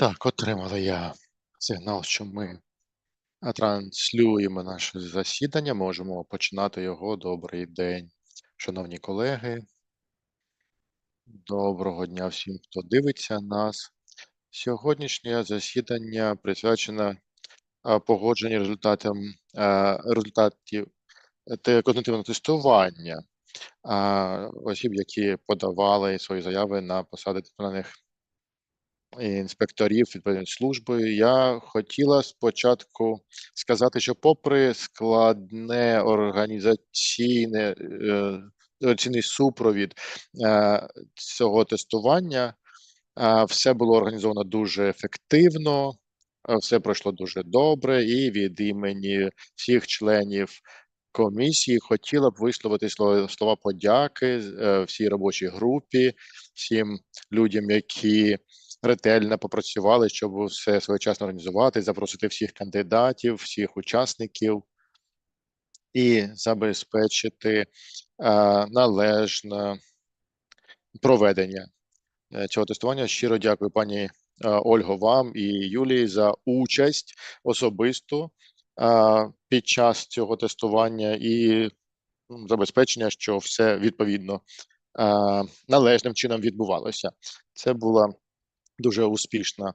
Так, отримала я сигнал, що ми транслюємо наше засідання. Можемо починати його. Добрий день, шановні колеги. Доброго дня всім, хто дивиться нас. Сьогоднішнє засідання присвячено погодженню результатам результатів когнитивного тестування осіб, які подавали свої заяви на посади дисциплінарних інспекторів відповідної служби. Я хотіла спочатку сказати, що попри складне організаційне е, організаційний супровід е, цього тестування, е, все було організовано дуже ефективно, все пройшло дуже добре, і від імені всіх членів комісії хотіла б висловити слова, подяки всій робочій групі, всім людям, які ретельно попрацювали, щоб все своєчасно організувати, запросити всіх кандидатів, всіх учасників і забезпечити е, належне проведення е, цього тестування. Щиро дякую, пані е, Ольго, вам і Юлії за участь особисто е, під час цього тестування і забезпечення, що все відповідно належним чином відбувалося. Це була дуже успішна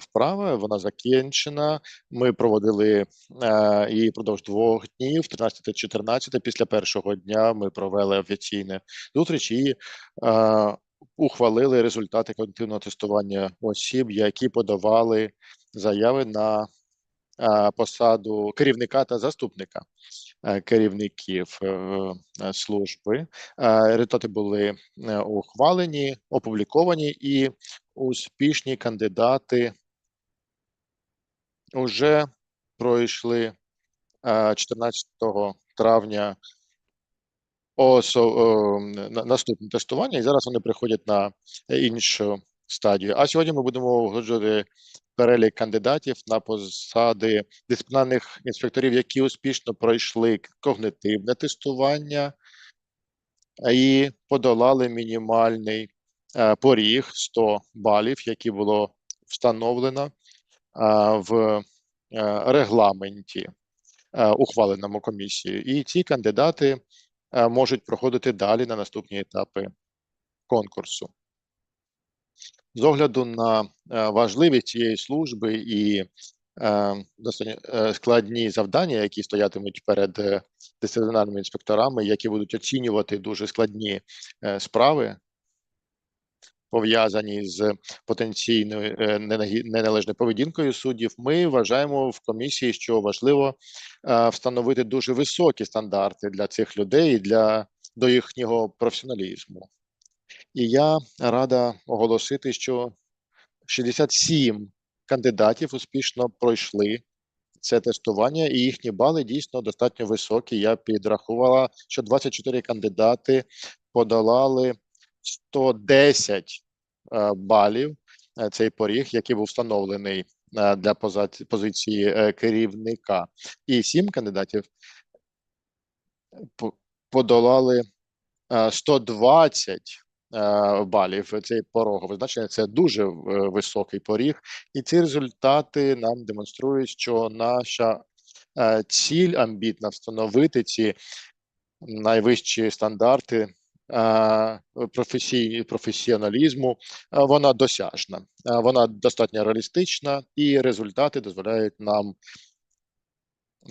вправа. Вона закінчена. Ми проводили її продовж двох днів, 13 та 14. Після першого дня ми провели офіційне зустріч і а, ухвалили результати когнитивного тестування осіб, які подавали заяви на а, посаду керівника та заступника е, керівників е, е, служби. Е, Результати були е, ухвалені, опубліковані, і успішні кандидати вже пройшли е, 14 травня осо, о, на- наступне тестування, і зараз вони приходять на іншу стадію. А сьогодні ми будемо узгоджувати перелік кандидатів на посади дисциплінарних інспекторів, які успішно пройшли когнитивне тестування і подолали мінімальний е, поріг 100 балів, який було встановлено е, в е, регламенті, е, ухваленому комісією. І ці кандидати е, можуть проходити далі на наступні етапи конкурсу. З огляду на е, важливість цієї служби і е, е, складні завдання, які стоятимуть перед е, дисциплінарними інспекторами, які будуть оцінювати дуже складні е, справи, пов'язані з потенційною е, неналежною поведінкою суддів, ми вважаємо в комісії, що важливо е, встановити дуже високі стандарти для цих людей для до їхнього професіоналізму. І я рада оголосити, що 67 кандидатів успішно пройшли це тестування, і їхні бали дійсно достатньо високі. Я підрахувала, що 24 кандидати подолали 110 е, балів. е, Цей поріг, який був встановлений е, для позиції керівника, і 7 кандидатів подолали е, 120 е, балів. Цей порогове значення це дуже високий поріг, і ці результати нам демонструють, що наша ціль амбітна встановити ці найвищі стандарти професій, професіоналізму, е, вона досяжна, Е, вона достатньо реалістична, і результати дозволяють нам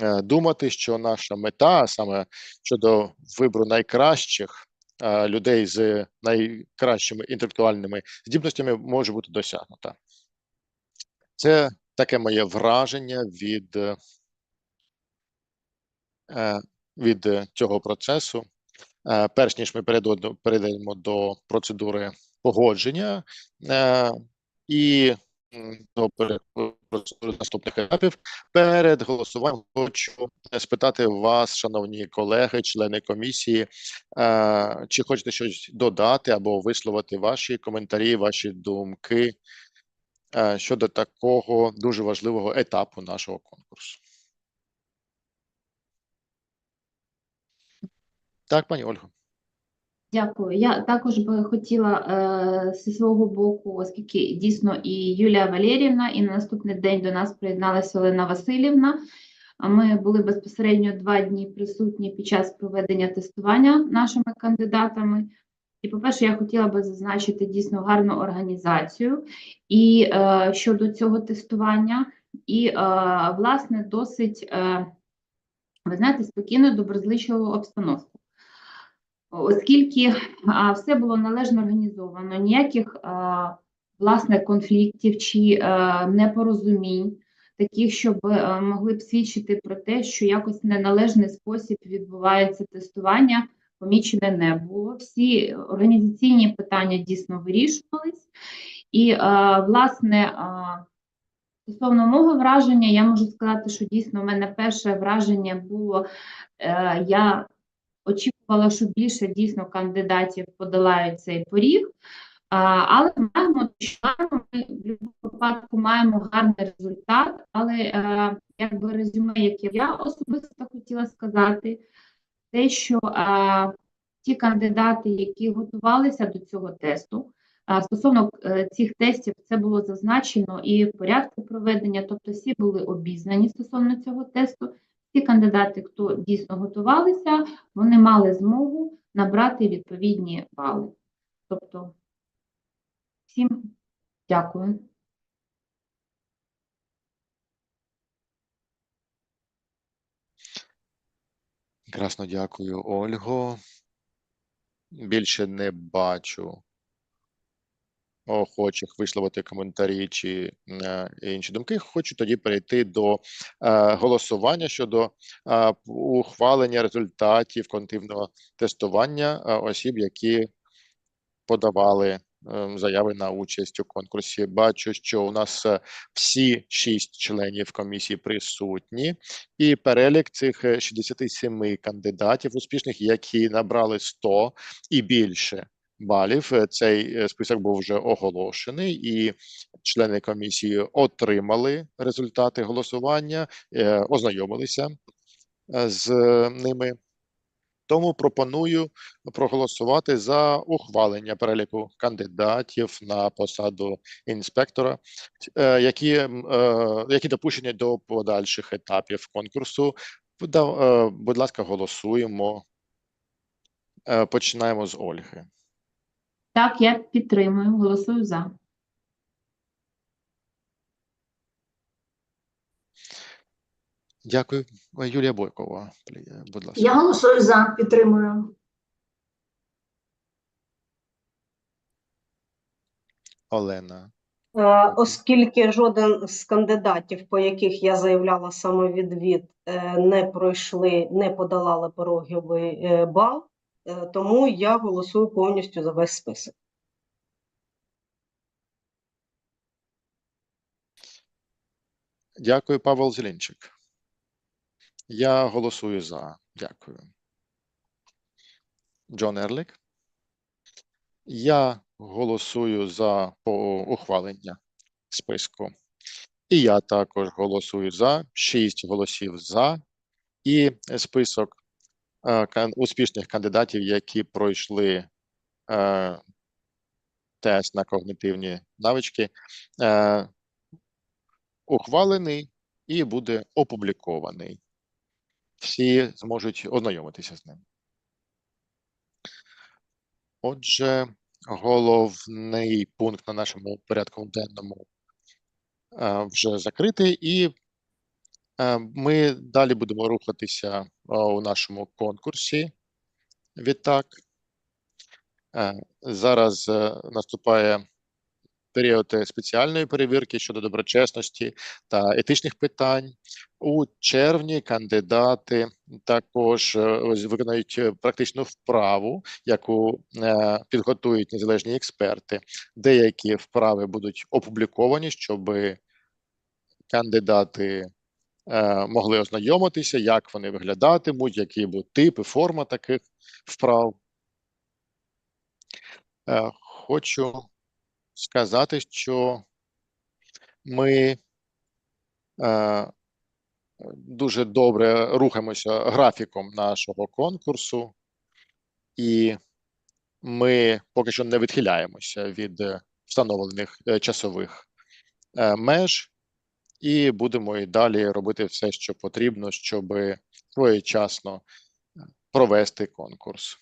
е, думати, що наша мета, саме щодо вибору найкращих е, людей з найкращими інтелектуальними здібностями, може бути досягнута. Це таке моє враження від, е, е, від е, цього процесу. Е, Перш ніж ми перейдемо, до процедури погодження е, і до процедури наступних етапів, перед голосуванням хочу спитати вас, шановні колеги, члени комісії, е, чи хочете щось додати або висловити ваші коментарі, ваші думки е, щодо такого дуже важливого етапу нашого конкурсу. Так, пані Ольго. Дякую. Я також би хотіла е, зі свого боку, оскільки дійсно і Юлія Валерівна, і на наступний день до нас приєдналася Олена Васильівна. Ми були безпосередньо два дні присутні під час проведення тестування нашими кандидатами. І, по-перше, я хотіла би зазначити дійсно гарну організацію і е, щодо цього тестування, і, е, власне, досить, е, ви знаєте, спокійну, доброзичливу обстановку. Оскільки все було належно організовано, ніяких власне конфліктів чи непорозумінь, таких, щоб могли б свідчити про те, що якось неналежний спосіб відбувається тестування, помічене не було. Всі організаційні питання дійсно вирішувались. І, власне, стосовно мого враження, я можу сказати, що дійсно в мене перше враження було, е, я очікувала, що більше дійсно кандидатів подолають цей поріг. Але маємо що ми в будь-якому випадку маємо гарний результат. Але е, якби резюме, яке я особисто хотіла сказати, те, що ті кандидати, які готувалися до цього тесту, стосовно е, цих тестів, це було зазначено і в порядку проведення, тобто всі були обізнані стосовно цього тесту. Ті кандидати, хто дійсно готувалися, вони мали змогу набрати відповідні бали. Тобто, всім дякую. Красно дякую, Ольго. Більше не бачу охочих висловити коментарі чи е, інші думки. Хочу тоді перейти до е, голосування щодо е, ухвалення результатів контивного тестування осіб, які подавали заяви на участь у конкурсі. Бачу, що у нас всі шість членів комісії присутні, і перелік цих е, 67 кандидатів успішних, які набрали 100 і більше балів. Е, Цей е, список був вже оголошений, і члени комісії отримали результати голосування, е, ознайомилися з ними. Тому пропоную проголосувати за ухвалення переліку кандидатів на посаду інспектора, які, які допущені до подальших етапів конкурсу. Будь ласка, голосуємо. Починаємо з Ольги. Так, я підтримую, голосую за. Дякую. Юлія Бойкова, будь ласка. Я голосую за, підтримую. Олена. Е, Оскільки жоден з кандидатів, по яких я заявляла самовідвід, е, не пройшли, не подолали пороговий е, бал, тому я голосую повністю за весь список. Дякую, Павел Зеленчик. Я голосую за. Дякую. Джон Ерлік. Я голосую за ухвалення списку. І я також голосую за. Шість голосів за. І список е, успішних кандидатів, які пройшли е, тест на когнитивні навички, е, ухвалений і буде опублікований. Всі зможуть ознайомитися з ним. Отже, головний пункт на нашому порядку денному е, вже закритий, і е, ми далі будемо рухатися е, у нашому конкурсі. Відтак, Е, зараз е, наступає період е, спеціальної перевірки щодо доброчесності та етичних питань. У червні кандидати також е, виконають е, практичну вправу, яку е, підготують незалежні експерти. Деякі вправи будуть опубліковані, щоб кандидати е, могли ознайомитися, як вони виглядатимуть, які будуть типи, форма таких вправ. Е, Хочу сказати, що ми е, дуже добре рухаємося графіком нашого конкурсу, і ми поки що не відхиляємося від встановлених часових меж і будемо і далі робити все, що потрібно, щоб своєчасно провести конкурс.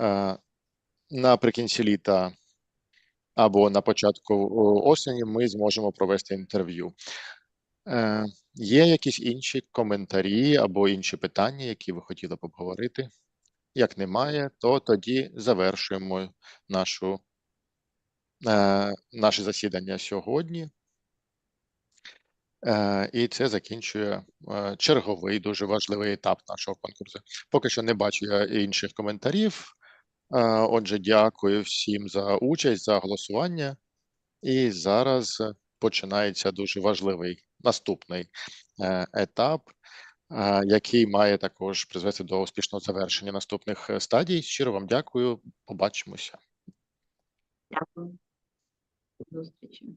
Е, Наприкінці літа або на початку осені ми зможемо провести інтерв'ю. Е, Є якісь інші коментарі або інші питання, які ви хотіли б обговорити? Як немає, то тоді завершуємо нашу, е, наше засідання сьогодні. Е, і це закінчує е, черговий дуже важливий етап нашого конкурсу. Поки що не бачу я інших коментарів. Е, отже, дякую всім за участь, за голосування. І зараз починається дуже важливий наступний етап, який має також призвести до успішного завершення наступних стадій. Щиро вам дякую. Побачимося. Дякую. Зустрічі.